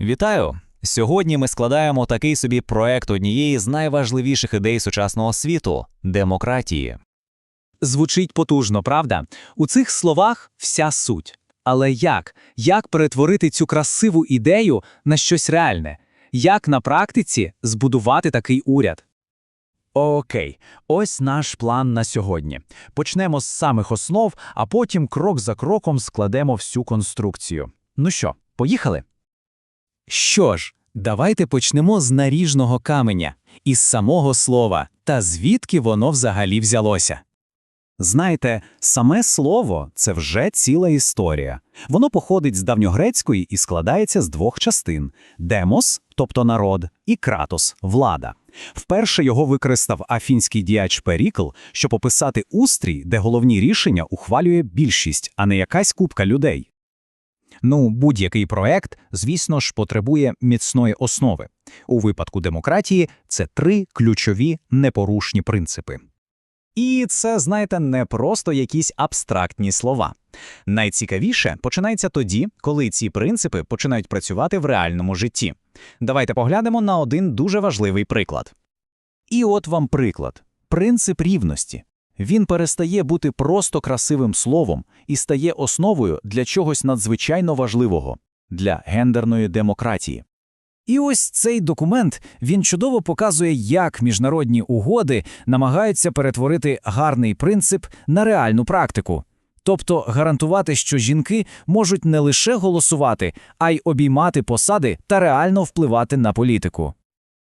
Вітаю! Сьогодні ми складаємо такий собі проект однієї з найважливіших ідей сучасного світу демократії. Звучить потужно, правда? У цих словах вся суть. Але як? Як перетворити цю красиву ідею на щось реальне? Як на практиці збудувати такий уряд? Окей, ось наш план на сьогодні. Почнемо з самих основ, а потім крок за кроком складемо всю конструкцію. Ну що, поїхали? Що ж, давайте почнемо з наріжного каменя, із самого слова, та звідки воно взагалі взялося. Знаєте, саме слово це вже ціла історія. Воно походить з давньогрецької і складається з двох частин: демос, тобто народ, і кратос влада. Вперше його використав афінський діяч Перікл, щоб описати устрій, де головні рішення ухвалює більшість, а не якась купка людей. Ну, будь-який проект, звісно ж, потребує міцної основи. У випадку демократії це три ключові непорушні принципи. І це, знаєте, не просто якісь абстрактні слова. Найцікавіше починається тоді, коли ці принципи починають працювати в реальному житті. Давайте поглянемо на один дуже важливий приклад. І от вам приклад: принцип рівності. Він перестає бути просто красивим словом і стає основою для чогось надзвичайно важливого для гендерної демократії. І ось цей документ він чудово показує, як міжнародні угоди намагаються перетворити гарний принцип на реальну практику, тобто гарантувати, що жінки можуть не лише голосувати, а й обіймати посади та реально впливати на політику.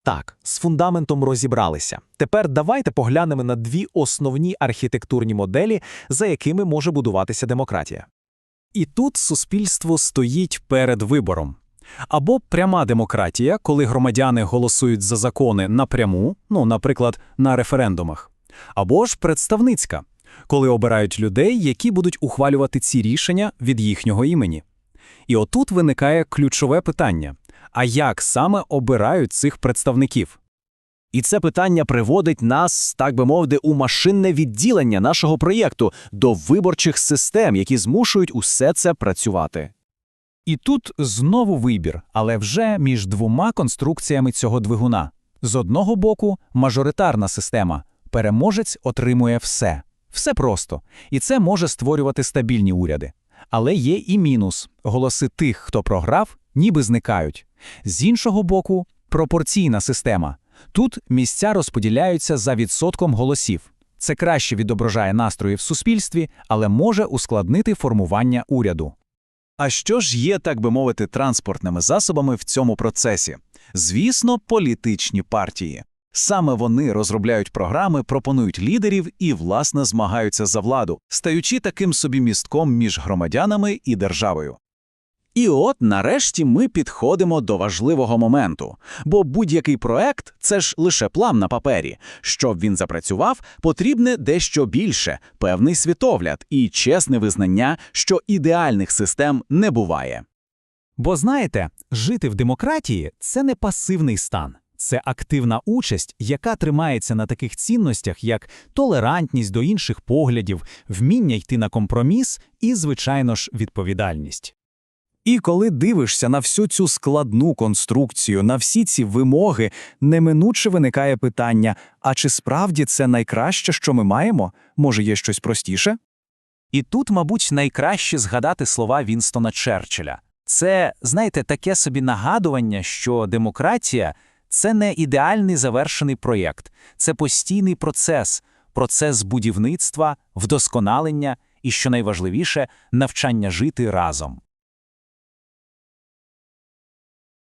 Так, з фундаментом розібралися. Тепер давайте поглянемо на дві основні архітектурні моделі, за якими може будуватися демократія. І тут суспільство стоїть перед вибором. Або пряма демократія, коли громадяни голосують за закони напряму, ну, наприклад, на референдумах, або ж представницька, коли обирають людей, які будуть ухвалювати ці рішення від їхнього імені. І отут виникає ключове питання: а як саме обирають цих представників? І це питання приводить нас, так би мовити, у машинне відділення нашого проєкту до виборчих систем, які змушують усе це працювати. І тут знову вибір, але вже між двома конструкціями цього двигуна. З одного боку, мажоритарна система. Переможець отримує все. Все просто. І це може створювати стабільні уряди. Але є і мінус. Голоси тих, хто програв, ніби зникають. З іншого боку, пропорційна система. Тут місця розподіляються за відсотком голосів. Це краще відображає настрої в суспільстві, але може ускладнити формування уряду. А що ж є, так би мовити, транспортними засобами в цьому процесі? Звісно, політичні партії. Саме вони розробляють програми, пропонують лідерів і, власне, змагаються за владу, стаючи таким собі містком між громадянами і державою. І от нарешті ми підходимо до важливого моменту, бо будь-який проект це ж лише план на папері. Щоб він запрацював, потрібне дещо більше, певний світогляд і чесне визнання, що ідеальних систем не буває. Бо знаєте, жити в демократії це не пасивний стан. Це активна участь, яка тримається на таких цінностях, як толерантність до інших поглядів, вміння йти на компроміс і, звичайно ж, відповідальність. І коли дивишся на всю цю складну конструкцію, на всі ці вимоги, неминуче виникає питання: а чи справді це найкраще, що ми маємо? Може, є щось простіше? І тут, мабуть, найкраще згадати слова Вінстона Черчилля. Це, знаєте, таке собі нагадування, що демократія це не ідеальний завершений проєкт, це постійний процес, процес будівництва, вдосконалення і, що найважливіше, навчання жити разом.